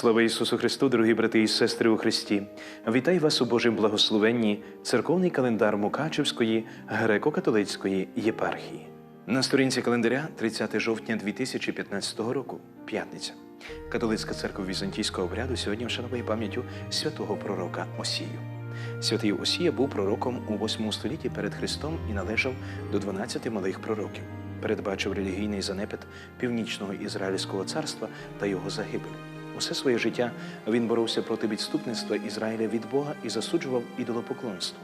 Слава Ісусу Христу, дорогі брати і сестри у Христі! Вітаю вас у Божім благословенні церковний календар Мукачевської греко-католицької єпархії. На сторінці календаря 30 жовтня 2015 року, п'ятниця. Католицька церква візантійського обряду сьогодні вшановує пам'яттю святого пророка Осію. Святий Осія був пророком у 8 столітті перед Христом і належав до 12 малих пророків. Передбачив релігійний занепад північного ізраїльського царства та його загибель. Усе своє життя він боровся проти відступництва Ізраїля від Бога і засуджував ідолопоклонство.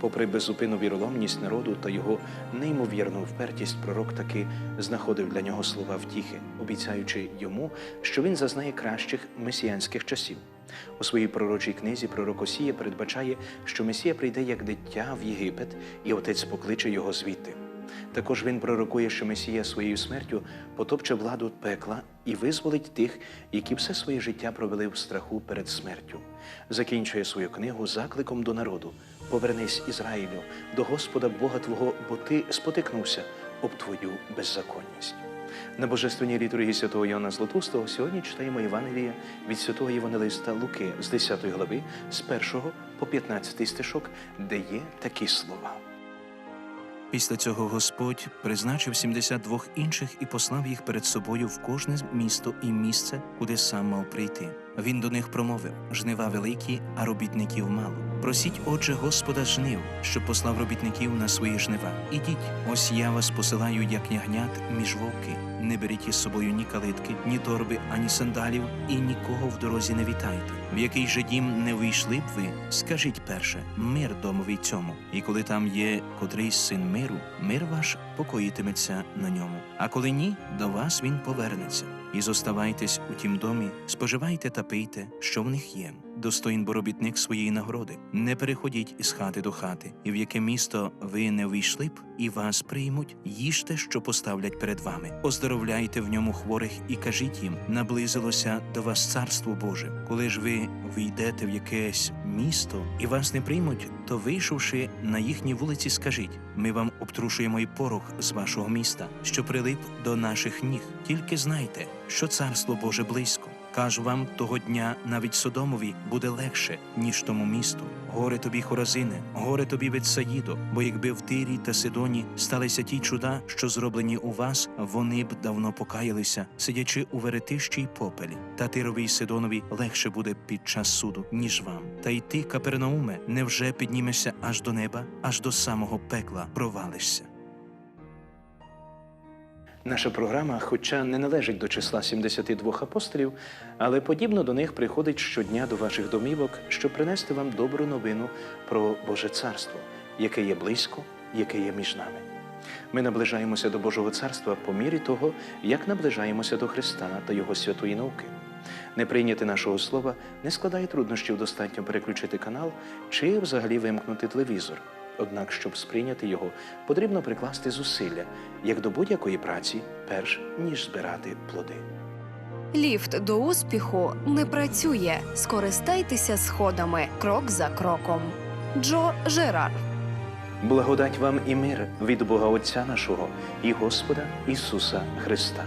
Попри безупинну віроломність народу та його неймовірну впертість, пророк таки знаходив для нього слова втіхи, обіцяючи йому, що він зазнає кращих месіянських часів. У своїй пророчій книзі пророк Осія передбачає, що Месія прийде як дитя в Єгипет, і отець покличе його звідти. Також він пророкує, що Месія своєю смертю потопче владу пекла і визволить тих, які все своє життя провели в страху перед смертю. Закінчує свою книгу закликом до народу: Повернись, Ізраїлю, до Господа Бога Твого, бо ти спотикнувся об твою беззаконність. На божественній літургії святого Йоанна Златустого сьогодні читаємо Євангелія від святого Євангелиста Луки з 10 глави, з 1 по 15 стишок, де є такі слова. Після цього Господь призначив 72 інших і послав їх перед собою в кожне місто і місце, куди сам мав прийти. Він до них промовив: жнива великі, а робітників мало. Просіть, отже, Господа жнив, щоб послав робітників на свої жнива. Ідіть, ось я вас посилаю, як ягнят між вовки. Не беріть із собою ні калитки, ні торби, ані сандалів, і нікого в дорозі не вітайте. В який же дім не вийшли б ви, скажіть перше, мир домові цьому. І коли там є котрийсь син миру, мир ваш покоїтиметься на ньому. А коли ні, до вас він повернеться. І зоставайтесь у тім домі, споживайте та пийте, що в них є. Достоїн бо робітник своєї нагороди. Не переходіть із хати до хати, і в яке місто ви не війшли б, і вас приймуть, їжте, що поставлять перед вами. Оздоровляйте в ньому хворих і кажіть їм: наблизилося до вас царство Боже. Коли ж ви війдете в якесь місто і вас не приймуть, то вийшовши на їхні вулиці, скажіть: ми вам обтрушуємо і порох з вашого міста, що прилип до наших ніг. Тільки знайте, що царство Боже близько. Кажу вам, того дня навіть Содомові буде легше, ніж тому місту. Горе тобі, Хоразине, горе тобі Ветсаїдо, бо якби в Тирі та Сидоні сталися ті чуда, що зроблені у вас, вони б давно покаялися, сидячи у веретищі й попелі. Та Тирові й Сидонові легше буде під час суду, ніж вам. Та й ти, Капернауме, невже піднімешся аж до неба, аж до самого пекла провалишся. Наша програма, хоча не належить до числа 72 апостолів, але подібно до них приходить щодня до ваших домівок, щоб принести вам добру новину про Боже Царство, яке є близько, яке є між нами. Ми наближаємося до Божого царства по мірі того, як наближаємося до Христа та Його святої науки. Не прийняти нашого слова не складає труднощів достатньо переключити канал чи взагалі вимкнути телевізор. Однак, щоб сприйняти його, потрібно прикласти зусилля, як до будь-якої праці, перш ніж збирати плоди. Ліфт до успіху не працює. Скористайтеся сходами крок за кроком. Джо Жерар. Благодать вам і мир від Бога Отця нашого і Господа Ісуса Христа.